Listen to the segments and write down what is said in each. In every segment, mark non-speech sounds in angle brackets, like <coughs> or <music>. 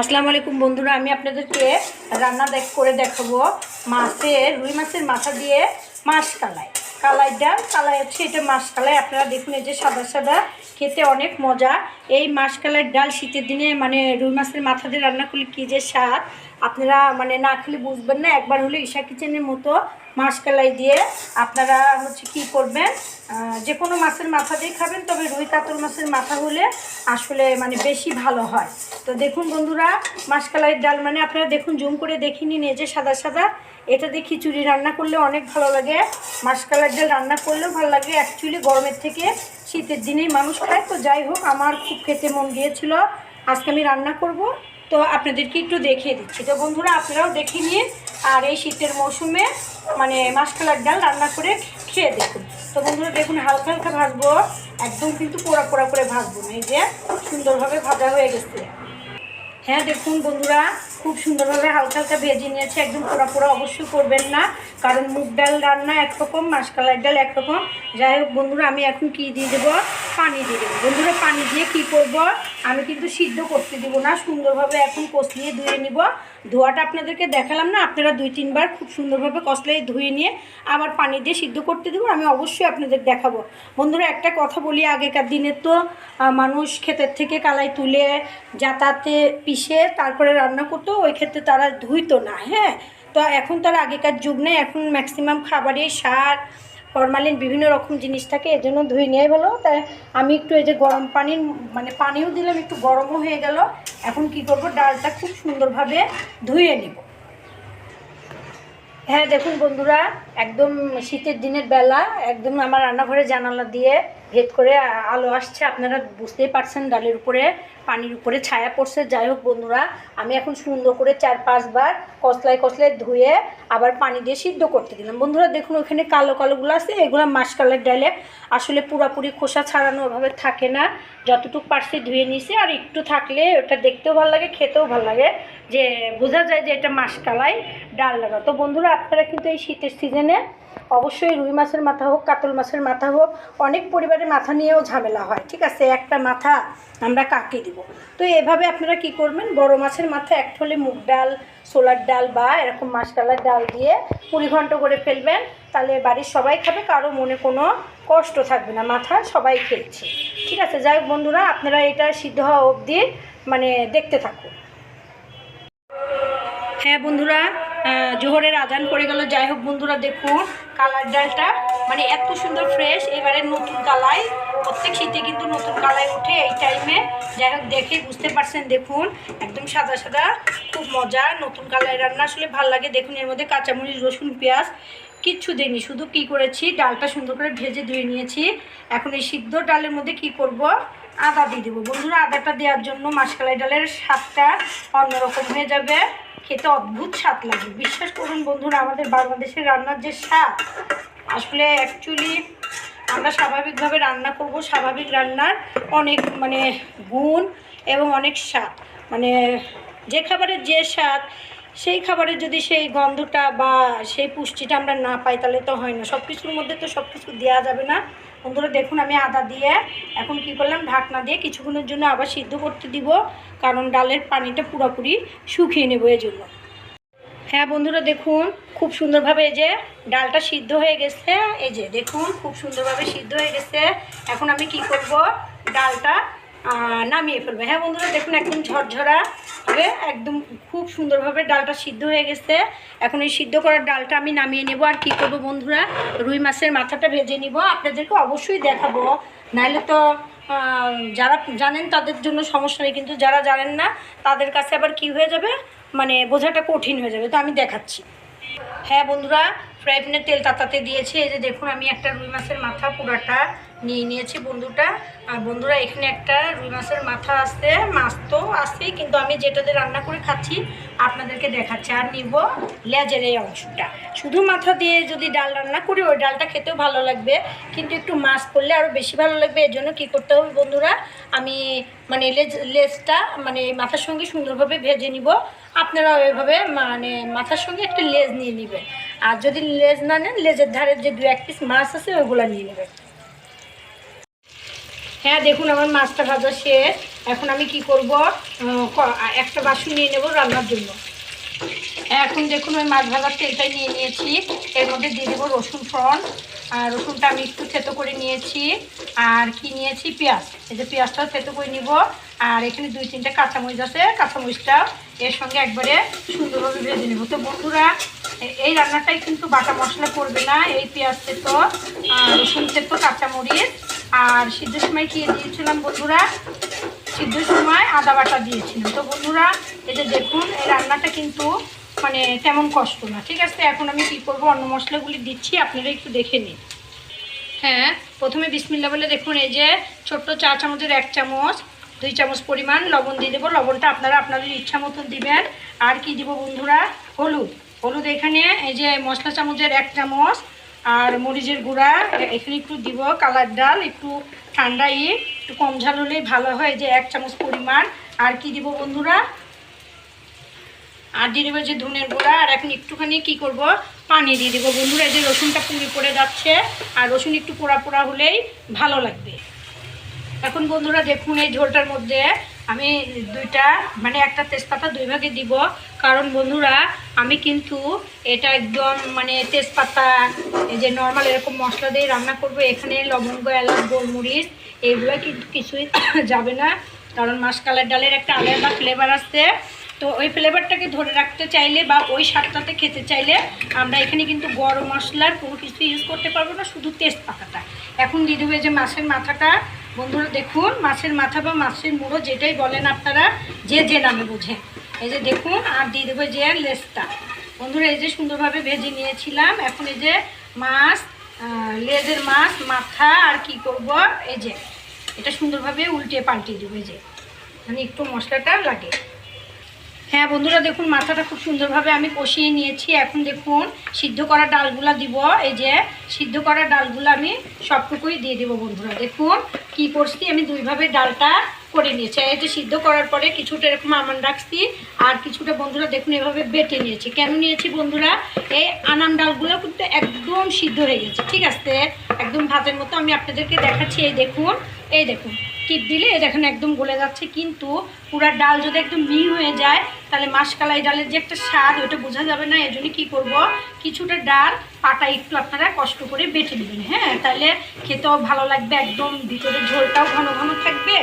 আসসালামু আলাইকুম বন্ধুরা, আমি আপনাদেরকে রান্না দেখ, করে দেখাবো মাছের, রুই মাছের মাথা দিয়ে মাছ কালাই। কালাই ডাল কালাই হচ্ছে এটা মাছ কালাই। আপনারা দেখুন এই যে সাদা সাদা, খেতে অনেক মজা। এই মাছ কালাইয়ের ডাল শীতের দিনে মানে রুই মাছের মাথা দিয়ে রান্না করলে কী যে স্বাদ? আপনারা মানে না খেলে বুঝবেন না। একবার হলে ঈশা কিচেনের মতো মাছ কালাই দিয়ে আপনারা হচ্ছে কি করবেন? যে কোনো মাছের মাথা দিয়ে খাবেন, তবে রুই কাতল মাছের মাথা হলে আসলে মানে বেশি ভালো হয়। তো দেখুন বন্ধুরা, মাসকালাইয়ের ডাল মানে আপনারা দেখুন জুম করে দেখিনি যে সাদা সাদা। এটা দিয়ে খিচুড়ি রান্না করলে অনেক ভালো লাগে। মাসকালাইয়ের ডাল রান্না করলেও ভালো লাগে। অ্যাকচুয়ালি গরমের থেকে শীতের দিনেই মানুষ খায়। তো যাই হোক, আমার খুব খেতে মন গিয়েছিল, আজকে আমি রান্না করব। তো আপনাদেরকে একটু দেখিয়ে দিচ্ছি। তো বন্ধুরা, আপনারাও দেখে নিন আর এই শীতের মৌসুমে মানে মাসকালার ডাল রান্না করে খেয়ে দেখুন। তো বন্ধুরা, দেখুন হালকা হালকা ভাজবো, একদম কিন্তু পোড়া পোড়া করে ভাজবো না। এই যে সুন্দরভাবে ভাজা হয়ে গেছে। হ্যাঁ দেখুন বন্ধুরা খুব সুন্দরভাবে হালকা হালকা ভেজে নিয়েছে, একদম পোড়া পোড়া অবশ্যই করবেন না, কারণ মুগ ডাল রান্না একরকম মাসকালার ডাল একরকম যাই হোক বন্ধুরা, আমি এখন কি দিয়ে দেবো? পানি দিয়ে দেবো। বন্ধুরা, পানি দিয়ে কি করব? আমি কিন্তু সিদ্ধ করতে দিব না, সুন্দরভাবে এখন কষলিয়ে ধুয়ে নিব। ধোয়াটা আপনাদেরকে দেখালাম না, আপনারা দুই তিনবার খুব সুন্দরভাবে কষলাই ধুয়ে নিয়ে আবার পানি দিয়ে সিদ্ধ করতে দেবো, আমি অবশ্যই আপনাদের দেখাবো। বন্ধুরা, একটা কথা বলি, আগেকার দিনে তো মানুষ ক্ষেতের থেকে কালাই তুলে, যাতায়াতে পিষে তারপরে রান্না করতো ওই ক্ষেত্রে তারা ধুইতো না হ্যাঁ? তো এখন তারা আগেকার যুগ নেই, এখন ম্যাক্সিমাম খাবারে সার ফরমালিন বিভিন্ন রকম জিনিস থাকে এজন্য ধুয়ে নেয় ভালো তাই আমি একটু এই যে গরম পানির মানে পানিও দিলাম, একটু গরমও হয়ে গেল। এখন কি করব? ডালটা খুব সুন্দরভাবে ধুয়ে নেব। হ্যাঁ দেখুন বন্ধুরা, একদম শীতের দিনের বেলা, একদম আমার রান্নাঘরে জানালা দিয়ে ভেদ করে আলো আসছে। আপনারা বুঝতেই পারছেন ডালের উপরে, পানির উপরে ছায়া পড়ছে। যাই হোক বন্ধুরা, আমি এখন সুন্দর করে চার পাঁচবার কসলায় কসলায় ধুয়ে আবার পানি দিয়ে সিদ্ধ করতে দিলাম। বন্ধুরা, দেখুন ওখানে কালো কালোগুলো আছে, এগুলো মাসকালের ডালে। আসলে পুরাপুরি খোসা ছাড়ানো ওভাবে থাকে না। যতটুকু পারছি ধুয়ে নিয়েছি, আর একটু থাকলে ওটা দেখতেও ভালো লাগে, খেতেও ভালো লাগে। যে বোঝা যায় যে এটা মাসকালাই ডাল লাগা। তো বন্ধুরা, আপনারা কিন্তু এই শীতের সিজনে অবশ্যই রুই মাছের মাথা হোক, কাতল মাছের মাথা হোক, অনেক পরিবারের মাথা নিয়েও ঝামেলা হয়, ঠিক আছে? একটা মাথা আমরা কাকে দিব? তো এভাবে আপনারা কি করবেন? বড় মাছের মাথা এক হলে মুগ ডাল সোলার ডাল বা এরকম মাসকালার ডাল দিয়ে কুড়ি ঘণ্টা করে ফেলবেন, তাহলে বাড়ির সবাই খাবে, কারও মনে কোনো কষ্ট থাকবে না, মাথা সবাই খেয়েছে। ঠিক আছে? যাই বন্ধুরা, আপনারা এটা সিদ্ধ হওয়া অবধি মানে দেখতে থাকুন। হ্যাঁ বন্ধুরা জোহরের আজান পড়ে গেল। যাই হোক বন্ধুরা দেখুন কালার ডালটা। মানে এত সুন্দর ফ্রেশ এবারে নতুন কালাই প্রত্যেক শীতে কিন্তু নতুন কালাই ওঠে এই টাইমে যাই হোক, দেখে বুঝতে পারছেন, দেখুন, একদম সাদা সাদা, খুব মজা। নতুন কালাই রান্না আসলে ভালো লাগে। দেখুন, এর মধ্যে কাঁচামরিচ, রসুন, পেঁয়াজ, কিচ্ছু দিইনি। শুধু কি করেছি, ডালটা সুন্দর করে ভেজে ধুয়ে নিয়েছি। এখন এই সিদ্ধ ডালের মধ্যে কি করব? আদা দিয়ে দেবো। বন্ধুরা, আদাটা দেওয়ার জন্য মাসকালাই ডালের স্বাদটা অন্যরকম হয়ে যাবে। খেতে অদ্ভুত স্বাদ লাগে। বিশ্বাস করুন বন্ধুরা, আমাদের বাংলাদেশের রান্নার যে স্বাদ, আসলে অ্যাকচুয়ালি আমরা স্বাভাবিকভাবে রান্না করব স্বাভাবিক রান্নার অনেক মানে গুণ এবং অনেক স্বাদ। মানে যে খাবারের যে স্বাদ, সেই খাবারের যদি সেই গন্ধটা বা সেই পুষ্টিটা আমরা না পাই, তাহলে তো হয় না। সব কিছুর মধ্যে তো সব কিছু দেওয়া যাবে না। বন্ধুরা দেখুন, আমি আদা দিয়ে এখন কি করলাম, ঢাকনা দিয়ে কিছুক্ষণের জন্য আবার সিদ্ধ করতে দিব, কারণ ডালের পানিটা পুরোপুরি শুকিয়ে নেব এই জন্য। হ্যাঁ বন্ধুরা দেখুন, খুব সুন্দরভাবে এই যে ডালটা সিদ্ধ হয়ে গেছে। এই যে দেখুন, খুব সুন্দরভাবে সিদ্ধ হয়ে গেছে। এখন আমি কি করব, ডালটা নামিয়ে ফেলব। হ্যাঁ বন্ধুরা, দেখুন একদম ঝরঝরা হবে, একদম খুব সুন্দরভাবে ডালটা সিদ্ধ হয়ে গেছে। এখন এই সিদ্ধ করার ডালটা আমি নামিয়ে নেব। আর কি করব বন্ধুরা, রুই মাছের মাথাটা ভেজে নিব। আপনাদেরকে অবশ্যই দেখাবো। নাহলে তো যারা জানেন তাদের জন্য সমস্যা নেই, কিন্তু যারা জানেন না, তাদের কাছে আবার কি হয়ে যাবে? মানে বোঝাটা কঠিন হয়ে যাবে। তো আমি দেখাচ্ছি। হ্যাঁ বন্ধুরা ফ্রাই প্যানে তেল তাতাতে দিয়েছি। এই যে দেখুন, আমি একটা রুই মাছের মাথা পুরাটা নিয়ে নিয়েছি বন্ধুটা। আর বন্ধুরা, এখানে একটা রুই মাছের মাথা আছে, মাছ তো আছেই, কিন্তু আমি যেটাতে রান্না করে খাচ্ছি, আপনাদেরকে দেখাচ্ছি। আর নিব লেজের এই অংশটা। শুধু মাথা দিয়ে যদি ডাল রান্না করি, ওই ডালটা খেতেও ভালো লাগবে। কিন্তু একটু মাছ করলে আরও বেশি ভালো লাগবে এর জন্য কী করতে হবে বন্ধুরা, আমি মানে লেজ, লেজটা মানে মাথার সঙ্গে সুন্দরভাবে ভেজে নিব। আপনারা ওইভাবে মানে মাথার সঙ্গে একটা লেজ নিয়ে নেবেন। আর যদি লেজ না নেন, লেজের ধারের যে দু এক পিস মাছ আছে, ওইগুলো নিয়ে নেবেন। হ্যাঁ দেখুন, আমার মাছটা ভাজা শেষ। এখন আমি কি করব? একটা বাসন নিয়ে নেব রান্নার জন্য। এখন দেখুন, ওই মাছ ভাজার তেলটাই নিয়ে নিয়েছি। এর মধ্যে দিয়ে দেবো রসুন ফ্রন আর রসুনটা আমি একটু থেতো করে নিয়েছি। আর কি নিয়েছি? পেঁয়াজ। এই যে পেঁয়াজটাও থেতো করে নিব। আর এখানে দুই তিনটে কাঁচামরিচ আছে। কাঁচামরিচটাও এর সঙ্গে একবারে সুন্দরভাবে ভেজে নেব। তো বন্ধুরা এই রান্নাটাই কিন্তু বাটা মশলা করবে না, এই পেঁয়াজ আর রসুন থেতো কাঁচামরিচ। আর সিদ্ধের সময় কি দিয়েছিলাম বন্ধুরা? সিদ্ধর সময় আদা বাটা দিয়েছিলাম। তো বন্ধুরা যে দেখুন, এই রান্নাটা কিন্তু মানে তেমন কষ্ট না, ঠিক আছে? এখন আমি কি করব? অন্য মশলাগুলি দিচ্ছি, আপনারা একটু দেখে নিন। হ্যাঁ প্রথমে বিসমিল্লা বলে দেখুন, এই যে ছোট্ট চা চামচের এক চামচ, দুই চামচ পরিমাণ লবণ দিয়ে দেবো। লবণটা আপনারা আপনাদের ইচ্ছা মতন দিবেন। আর কি দিব বন্ধুরা? হলুদ। হলুদ এখানে, এই যে মশলা চামচের এক চামচ, আর মরিচের গুঁড়া, এখানে একটু দিব কালার ডাল, একটু ঠান্ডা ই, একটু কম ঝাল হলেই ভালো হয় যে এক চামচ পরিমাণ। আর কি দিব বন্ধুরা? আর দিয়ে দেবো যে ধনের গুঁড়া, আর এখন একটুখানি কি করব? পানি দিয়ে দেবো বন্ধুরা যে রসুনটা পুড়ে পড়ে যাচ্ছে, আর রসুন একটু পোড়া পোড়া হলেই ভালো লাগবে। এখন বন্ধুরা দেখুন এই ঝোলটার মধ্যে আমি দুইটা মানে একটা তেজপাতা দুই ভাগে দিব। কারণ বন্ধুরা, আমি কিন্তু এটা একদম মানে তেজপাতা, এই যে নর্মাল এরকম মশলা দিয়ে রান্না করব, এখানে লবঙ্গ, এলাচ, গোলমরিচ, এইগুলো কিন্তু কিছুই <coughs> যাবে না। কারণ মাসকালের ডালের একটা আলাদা ফ্লেভার আসছে তো ওই ফ্লেভারটাকে ধরে রাখতে চাইলে বা ওই স্বাদটাতে খেতে চাইলে আমরা এখানে কিন্তু গরম মশলার কোনো কিছু ইউজ করতে পারব না, শুধু তেজপাতাটা। এখন দিয়ে দেবো যে মাছের মাথাটা। বন্ধুরা দেখুন, মাছের মাথা বা মাছের মুড়ো যেটাই বলেন আপনারা, যে যে নামে বুঝে। এই যে দেখুন, আর দিয়ে দেবো যে লেজটা। বন্ধুরা এই যে সুন্দরভাবে ভেজে নিয়েছিলাম, এখন এই যে মাছ লেজের মাছ, মাথা, আর কি করব? এই যে, এটা সুন্দরভাবে উল্টে পাল্টে দেবো এই যে। মানে একটু মশলাটা লাগে। বন্ধুরা দেখুন, মাথাটা খুব সুন্দরভাবে আমি কষিয়ে নিয়েছি। এখন দেখুন, সিদ্ধ করা ডালগুলা দিব। এই যে সিদ্ধ করা ডালগুলো আমি সবটুকুই দিয়ে দেবো বন্ধুরা। দেখুন, কি করছি? আমি দুইভাবে ডালটা করে নিয়েছি। এই যে সিদ্ধ করার পরে কিছুটা এরকম আমান রাখছি, আর কিছুটা বন্ধুরা দেখুন, এভাবে বেটে নিয়েছি। কেন নিয়েছি বন্ধুরা? এই আনাম ডালগুলো কিন্তু একদম সিদ্ধ হয়ে গেছে। ঠিক আছে? একদম ভাতের মতো আমি আপনাদেরকে দেখাচ্ছি। এই দেখুন এই দেখুন। টিপ দিলে দেখেন একদম গলে যাচ্ছে, কিন্তু পুরা ডাল যদি একদম মি হয়ে যায়, তাহলে মাসকালাই ডালের যে একটা স্বাদ ওটা বোঝা যাবে না এই জন্য কী করব? কিছুটা ডাল, পাটা একটু আপনারা কষ্ট করে বেটে নেবেন হ্যাঁ? তাহলে খেতেও ভালো লাগবে, একদম ভিতরে ঝোলটাও ঘন ঘন থাকবে।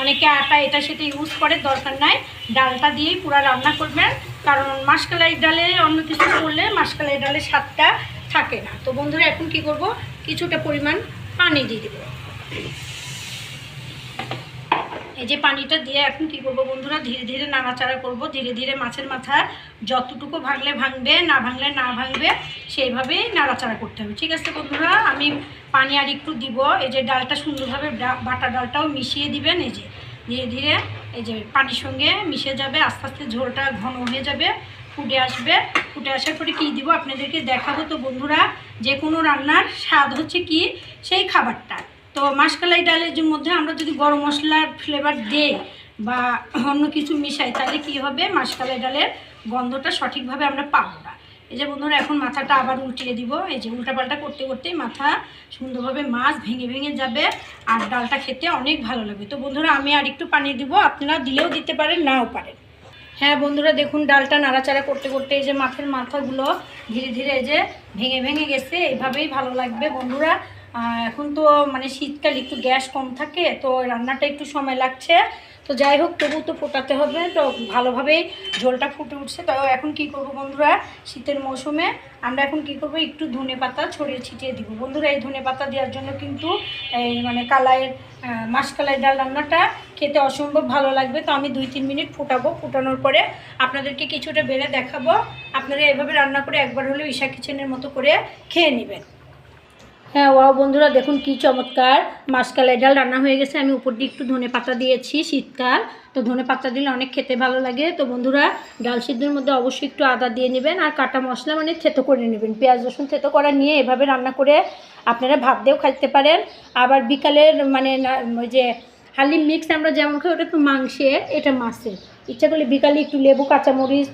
অনেকে আটা এটা সেটা ইউজ করে, দরকার নাই, ডালটা দিয়েই পুরো রান্না করবেন, কারণ মাসকালাই ডালে অন্য কিছু করলে মাসকালাই ডালের স্বাদটা থাকে না। তো বন্ধুরা, এখন কি করব? কিছুটা পরিমাণ পানি দিয়ে দেবো। এই যে পানিটা দিয়ে এখন কি করব বন্ধুরা? ধীরে ধীরে নাড়াচাড়া করব। ধীরে ধীরে মাছের মাথা যতটুকু ভাঙলে ভাঙবে, না ভাঙলে না ভাঙবে, সেইভাবেই নাড়াচাড়া করতে হবে। ঠিক আছে বন্ধুরা? আমি পানি আর একটু দিব। এই যে ডালটা সুন্দরভাবে বাটা ডালটাও মিশিয়ে দিবেন। এই যে ধীরে ধীরে এই যে পানির সঙ্গে মিশে যাবে। আস্তে আস্তে ঝোলটা ঘন হয়ে যাবে, ফুটে আসবে। ফুটে আসার পরে কী দিব? আপনাদেরকে দেখাবো তো বন্ধুরা, যে কোনো রান্নার স্বাদ হচ্ছে কি? সেই খাবারটা। তো মাসকালাই ডালের মধ্যে আমরা যদি গরম মশলার ফ্লেভার দেই বা অন্য কিছু মিশাই, তাহলে কি হবে? মাসকালাই ডালের গন্ধটা সঠিকভাবে আমরা পাবো না। এই যে বন্ধুরা, এখন মাথাটা আবার উল্টিয়ে দিব। এই যে উল্টাপাল্টা করতে করতেই মাথা সুন্দরভাবে মাছ ভেঙে ভেঙে যাবে আর ডালটা খেতে অনেক ভালো লাগবে। তো বন্ধুরা, আমি আর একটু পানি দিব। আপনারা দিলেও দিতে পারেন, নাও পারেন। হ্যাঁ বন্ধুরা, দেখুন ডালটা নাড়াচাড়া করতে করতে এই যে মাছের মাথাগুলো ধীরে ধীরে এই যে ভেঙে ভেঙে গেছে। এইভাবেই ভালো লাগবে বন্ধুরা। এখন তো মানে শীতকাল একটু গ্যাস কম থাকে, তো রান্নাটা একটু সময় লাগছে। তো যাই হোক, তবু তো ফোটাতে হবে, তো ভালোভাবেই ঝোলটা ফুটে উঠছে। তো এখন কি করব বন্ধুরা, শীতের মৌসুমে আমরা এখন কি করব, একটু ধনে পাতা ছড়িয়ে ছিটিয়ে দিব। বন্ধুরা, এই ধনে পাতা দেওয়ার জন্য কিন্তু এই মানে কালাইয়ের মাসকলাই ডাল রান্নাটা খেতে অসম্ভব ভালো লাগবে। তো আমি দুই তিন মিনিট ফুটাবো। ফুটানোর পরে আপনাদেরকে কিছুটা বেড়ে দেখাবো। আপনারা এভাবে রান্না করে একবার হলেও ঈশা কিচেনের মতো করে খেয়ে নেবেন। হ্যাঁ ওয়াও, বন্ধুরা, দেখুন কি চমৎকার। মাসকালাই ডাল রান্না হয়ে গেছে। আমি উপর দিয়ে একটু ধনে পাতা দিয়েছি শীতকাল। তো ধনে পাতা দিলে অনেক খেতে ভালো লাগে। তো বন্ধুরা, ডাল সিদ্ধের মধ্যে অবশ্যই একটু আদা দিয়ে নেবেন আর কাটা মশলা মানে থেতো করে নেবেন। পেঁয়াজ, রসুন থেতো করা নিয়ে এভাবে রান্না করে আপনারা ভাত দিয়েও খাইতে পারেন। আবার বিকালের মানে ওই যে হালিম মিক্স আমরা যেমন খাই, ওটা একটু মাংসের, এটা মাছের। ইচ্ছা করলে বিকালে একটু লেবু, কাঁচামরিচ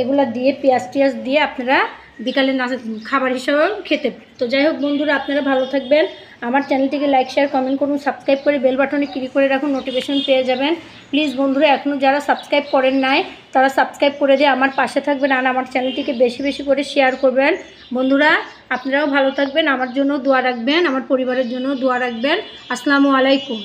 এগুলো দিয়ে পেঁয়াজ টিয়াজ দিয়ে আপনারা বিকালে না খাবার হিসেবেও খেতে তো যাই হোক বন্ধুরা, আপনারা ভালো থাকবেন। আমার চ্যানেলটিকে লাইক শেয়ার কমেন্ট করুন সাবস্ক্রাইব করে বেল বাটনে ক্লিক করে রাখুন নোটিফিকেশন পেয়ে যাবেন। প্লিজ বন্ধুরা এখনও যারা সাবস্ক্রাইব করেন নাই, তারা সাবস্ক্রাইব করে দিয়ে আমার পাশে থাকবেন আর আমার চ্যানেলটিকে বেশি বেশি করে শেয়ার করবেন। বন্ধুরা, আপনারাও ভালো থাকবেন, আমার জন্য দোয়া রাখবেন, আমার পরিবারের জন্য দোয়া রাখবেন। আসসালামু আলাইকুম।